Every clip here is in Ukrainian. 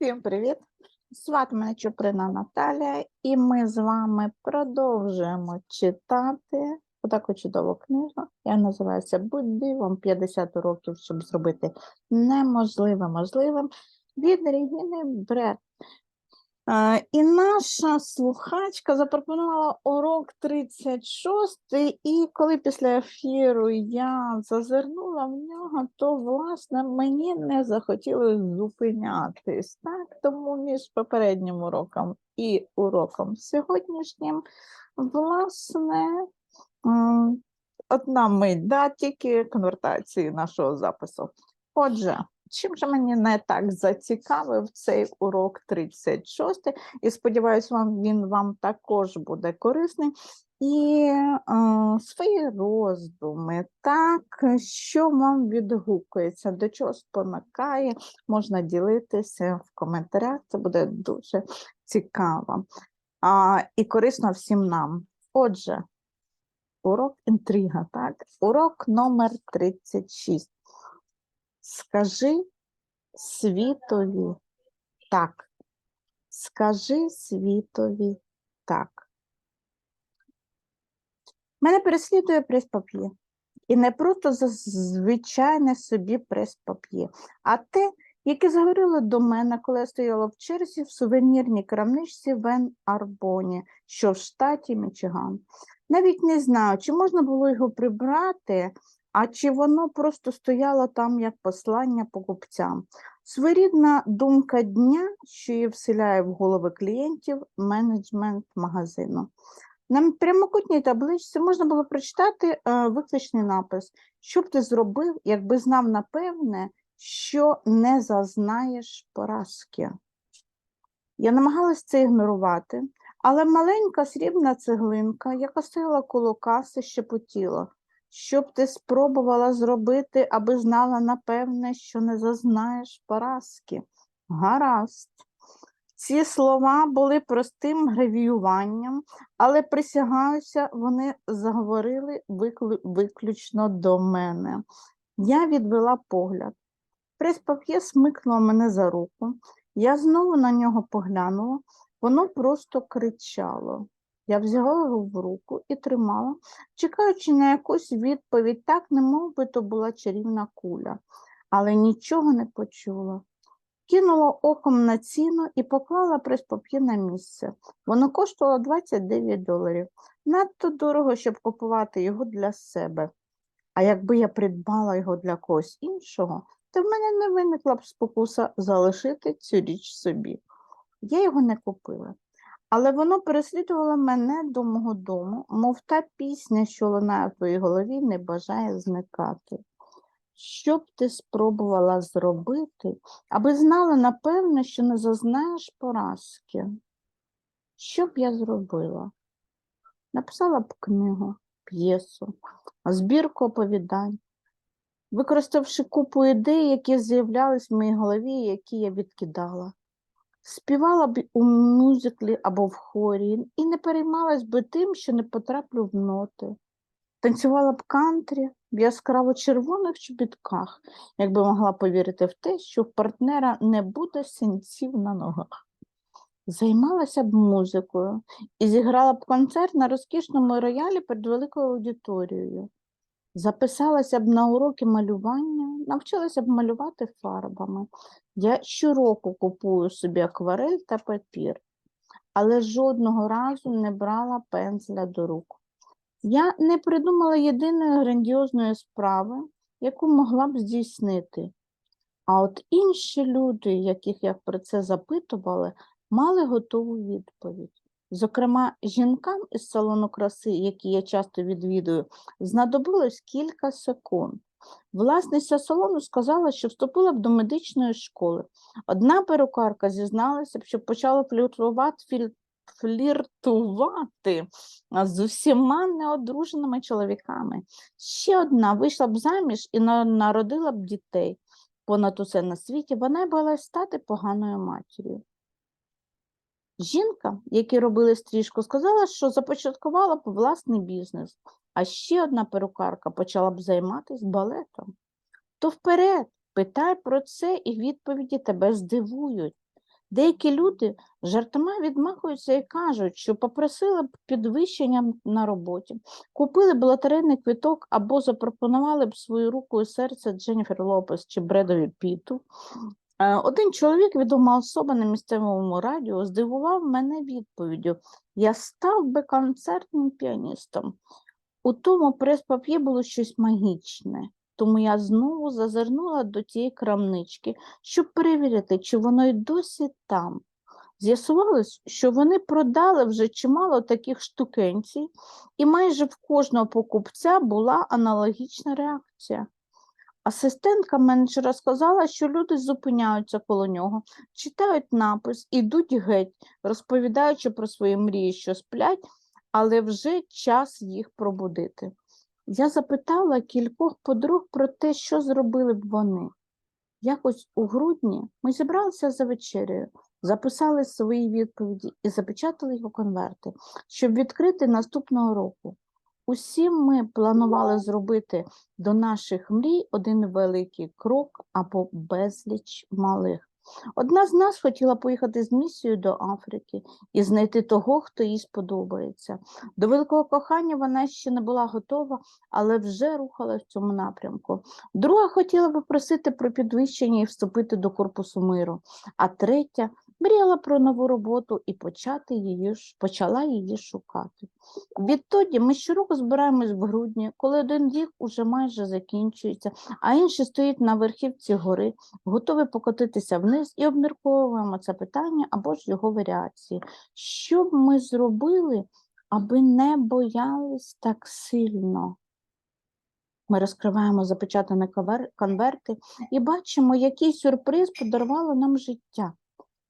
Всім привіт! Звати мене Чуприна Наталія, і ми з вами продовжуємо читати таку чудову книгу. Я називаюся Будь дивом 50 років, щоб зробити неможливе можливим від Регіни Бред. І наша слухачка запропонувала урок 36, і коли після ефіру я зазирнула в нього, то власне мені не захотілося зупинятись. Так? Тому між попереднім уроком і уроком сьогоднішнім, власне, одна мить, да, тільки конвертації нашого запису. Отже, чим же мені не так зацікавив цей урок 36, і сподіваюся, вам він вам також буде корисний. І е, свої роздуми, так, що вам відгукується, до чого спонукає, можна ділитися в коментарях, це буде дуже цікаво а, і корисно всім нам. Отже, урок інтрига, так? Урок номер 36. Скажи світові так. Скажи світові так. Мене переслідує прес-пап'є. І не просто за звичайне собі прес-пап'є, а те, яке згоріло до мене, коли я стояла в черзі в сувенірній крамничці Вен Арбоні, що в штаті Мічиган. Навіть не знаю, чи можна було його прибрати, а чи воно просто стояло там як послання покупцям. Своєрідна думка дня, що її вселяє в голови клієнтів менеджмент магазину. На прямокутній табличці можна було прочитати е, виключний напис, що б ти зробив, якби знав напевне, що не зазнаєш поразки. Я намагалась це ігнорувати, але маленька срібна цеглинка, яка стояла коло каси, шепотіла. Що б ти спробувала зробити, аби знала напевне, що не зазнаєш поразки? Гаразд. Ці слова були простим гравіюванням, але присягаюся, вони заговорили виклю- виключно до мене. Я відвела погляд. Прес-пап'є смикнуло мене за руку. Я знову на нього поглянула, воно просто кричало. Я взяла його в руку і тримала, чекаючи на якусь відповідь, так, немов би то була чарівна куля, але нічого не почула. Кинула оком на ціну і поклала прес-пап'є на місце. Воно коштувало 29 доларів. Надто дорого, щоб купувати його для себе. А якби я придбала його для когось іншого, то в мене не виникла б спокуса залишити цю річ собі. Я його не купила. Але воно переслідувало мене до мого дому, мов та пісня, що лунає в твоїй голові, не бажає зникати. Що б ти спробувала зробити, аби знала напевне, що не зазнаєш поразки? Що б я зробила? Написала б книгу, п'єсу, збірку оповідань, використавши купу ідей, які з'являлись в моїй голові, які я відкидала. Співала б у мюзиклі або в хорі і не переймалась би тим, що не потраплю в ноти. Танцювала б кантрі в яскраво червоних чобітках, якби могла повірити в те, що в партнера не буде синців на ногах. Займалася б музикою і зіграла б концерт на розкішному роялі перед великою аудиторією. Записалася б на уроки малювання, навчилася б малювати фарбами. Я щороку купую собі акварель та папір, але жодного разу не брала пензля до рук. Я не придумала єдиної грандіозної справи, яку могла б здійснити. А от інші люди, яких я про це запитувала, мали готову відповідь. Зокрема, жінкам із салону краси, які я часто відвідую, знадобилось кілька секунд. Власниця салону сказала, що вступила б до медичної школи. Одна перукарка зізналася б, що почала фліртувати, фліртувати з усіма неодруженими чоловіками. Ще одна вийшла б заміж і народила б дітей. Понад усе на світі вона боялась стати поганою матір'ю. Жінка, які робили стрижку, сказала, що започаткувала б власний бізнес, а ще одна перукарка почала б займатися балетом. То вперед, питай про це, і відповіді тебе здивують. Деякі люди жартома відмахуються і кажуть, що попросили б підвищення на роботі, купили б лотерейний квиток або запропонували б свою руку і серце Дженніфер Лопес чи Бредові Піту. Е, Один чоловік, відома особа на місцевому радіо, здивував мене відповіддю: Я став би концертним піаністом. У тому прес-пап'є було щось магічне, тому я знову зазирнула до тієї крамнички, щоб перевірити, чи воно й досі там. З'ясувалось, що вони продали вже чимало таких штукенцій, і майже в кожного покупця була аналогічна реакція. Асистентка менеджера сказала, що люди зупиняються коло нього, читають напис, ідуть геть, розповідаючи про свої мрії, що сплять, але вже час їх пробудити. Я запитала кількох подруг про те, що зробили б вони. Якось у грудні ми зібралися за вечерею, записали свої відповіді і запечатали у конверти, щоб відкрити наступного року. Усі ми планували зробити до наших мрій один великий крок або безліч малих. Одна з нас хотіла поїхати з місією до Африки і знайти того, хто їй сподобається. До великого кохання вона ще не була готова, але вже рухалась в цьому напрямку. Друга хотіла попросити про підвищення і вступити до корпусу миру, а третя мріяла про нову роботу і почати її, почала її шукати. Відтоді ми щороку збираємось в грудні, коли один рік уже майже закінчується, а інший стоїть на верхівці гори, готовий покотитися вниз і обмірковуємо це питання або ж його варіації. Що б ми зробили, аби не боялись так сильно? Ми розкриваємо запечатані конверти і бачимо, який сюрприз подарувало нам життя.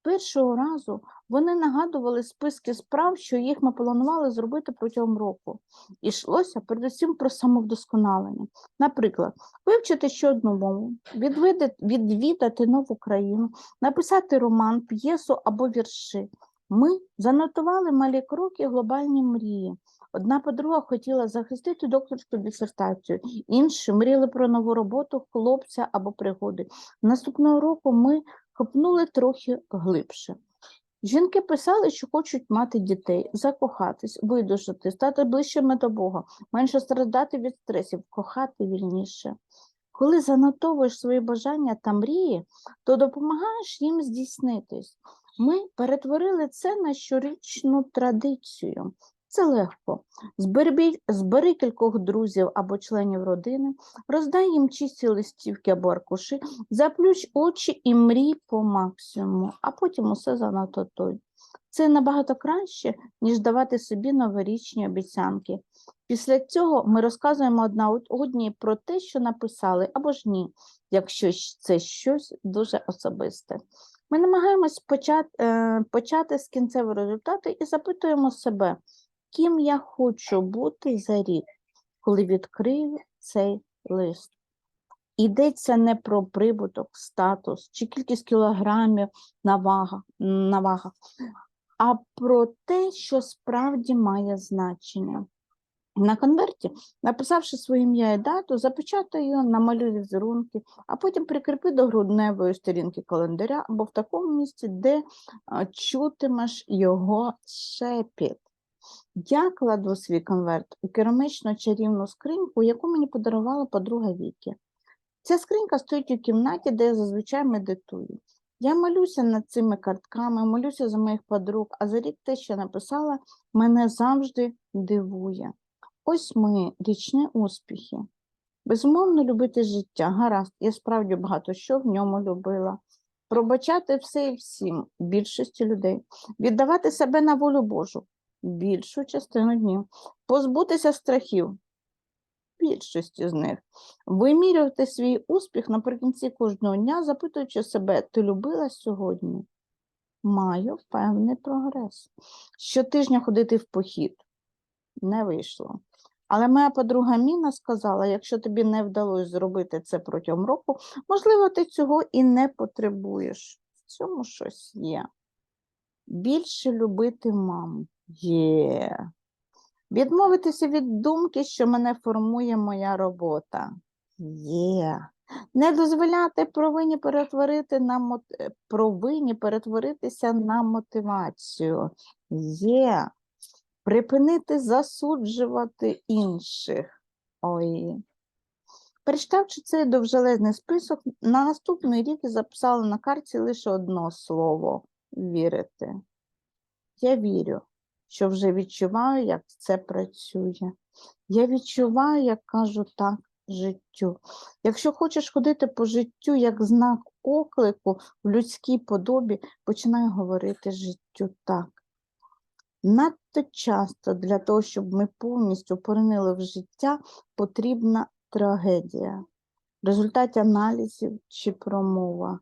Першого разу вони нагадували списки справ, що їх ми планували зробити протягом року. І йшлося передусім про самовдосконалення. Наприклад, вивчити ще одну мову, відвідати нову країну, написати роман, п'єсу або вірші. Ми занотували малі кроки і глобальні мрії. Одна подруга хотіла захистити докторську дисертацію, інші мріяли про нову роботу, хлопця або пригоди. Наступного року ми копнули трохи глибше. Жінки писали, що хочуть мати дітей, закохатись, видужати, стати ближчими до Бога, менше страждати від стресів, кохати вільніше. Коли занотовуєш свої бажання та мрії, то допомагаєш їм здійснитись. Ми перетворили це на щорічну традицію. Це легко. Збери, збери кількох друзів або членів родини, роздай їм чисті листівки або аркуші, заплющ очі і мрій по максимуму, а потім усе занотуй. Це набагато краще, ніж давати собі новорічні обіцянки. Після цього ми розказуємо одна одній про те, що написали, або ж ні, якщо це щось дуже особисте. Ми намагаємось почати, е, почати з кінцевого результату і запитуємо себе, ким я хочу бути за рік, коли відкрию цей лист. Йдеться не про прибуток, статус чи кількість кілограмів на вагах, на вагах, а про те, що справді має значення. На конверті, написавши своє ім'я і дату, запечатай його, намалюй візерунки, а потім прикріпи до грудневої сторінки календаря або в такому місці, де чутимеш його шепіт. Я кладу свій конверт у керамичну чарівну скриньку, яку мені подарувала подруга Вікі. Ця скринька стоїть у кімнаті, де я зазвичай медитую. Я молюся над цими картками, молюся за моїх подруг, а за рік те, що написала, мене завжди дивує. Ось мої річні успіхи. Безумовно, любити життя. Гаразд, я справді багато що в ньому любила. Пробачати все і всім, більшості людей, віддавати себе на волю Божу, більшу частину днів, позбутися страхів, більшості з них, вимірювати свій успіх наприкінці кожного дня, запитуючи себе, ти любила сьогодні? Маю певний прогрес. Щотижня ходити в похід не вийшло. Але моя подруга Міна сказала, якщо тобі не вдалося зробити це протягом року, можливо, ти цього і не потребуєш. В цьому щось є. Більше любити маму. Є. Відмовитися від думки, що мене формує моя робота. Є. Не дозволяти провині перетворити на е, провині перетворитися на мотивацію. Є. Припинити засуджувати інших. Ой. Перечитавши цей довжелезний список, на наступний рік записала на карті лише одно слово вірити. Я вірю, що вже відчуваю, як це працює. Я відчуваю, як кажу так життю. Якщо хочеш ходити по життю як знак оклику в людській подобі, починай говорити життю так. Надто часто для того, щоб ми повністю поринили в життя, потрібна трагедія, в результаті аналізів чи промова.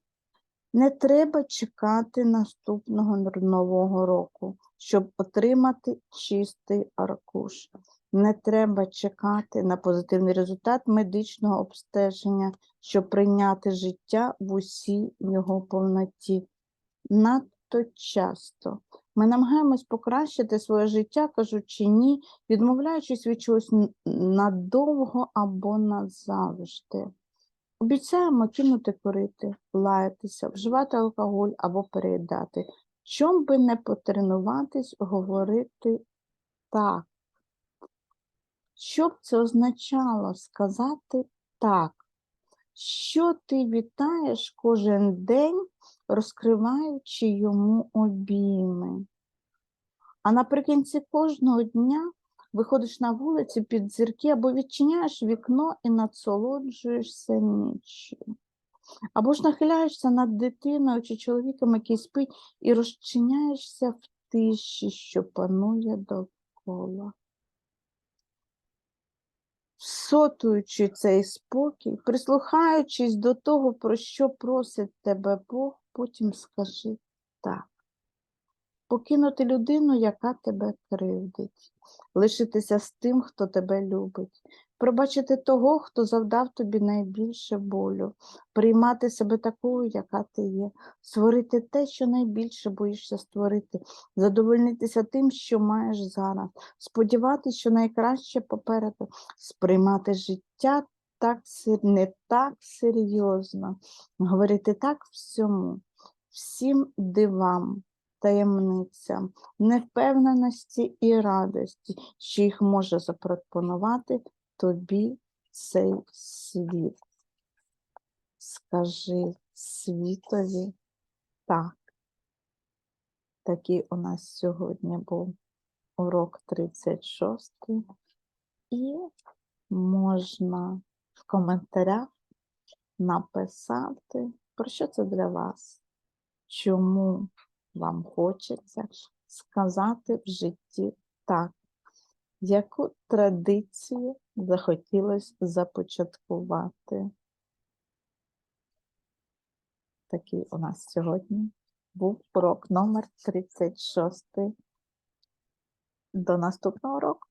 Не треба чекати наступного нового року, щоб отримати чистий аркуш. Не треба чекати на позитивний результат медичного обстеження, щоб прийняти життя в усій його повноті. Надто часто ми намагаємось покращити своє життя, кажучи ні, відмовляючись від чогось надовго або назавжди. Обіцяємо кинути курити, лаятися, вживати алкоголь або переїдати. Чом би не потренуватись говорити так? Що б це означало сказати так? Що ти вітаєш кожен день, розкриваючи йому обійми? А наприкінці кожного дня виходиш на вулицю під зірки або відчиняєш вікно і насолоджуєшся ніччю. Або ж нахиляєшся над дитиною чи чоловіком, який спить, і розчиняєшся в тиші, що панує довкола. Всотуючи цей спокій, прислухаючись до того, про що просить тебе Бог, потім скажи так. Покинути людину, яка тебе кривдить, лишитися з тим, хто тебе любить, пробачити того, хто завдав тобі найбільше болю, приймати себе такою, яка ти є, створити те, що найбільше боїшся створити, задовольнитися тим, що маєш зараз, сподіватися, що найкраще попереду, сприймати життя так, не так серйозно, говорити так всьому, всім дивам таємницям, невпевненості і радості, що їх може запропонувати тобі цей світ. Скажи світові так. Такий у нас сьогодні був урок 36. І можна в коментарях написати, про що це для вас, чому вам хочеться сказати в житті так, яку традицію захотілося започаткувати. Такий у нас сьогодні був урок номер 36. До наступного року.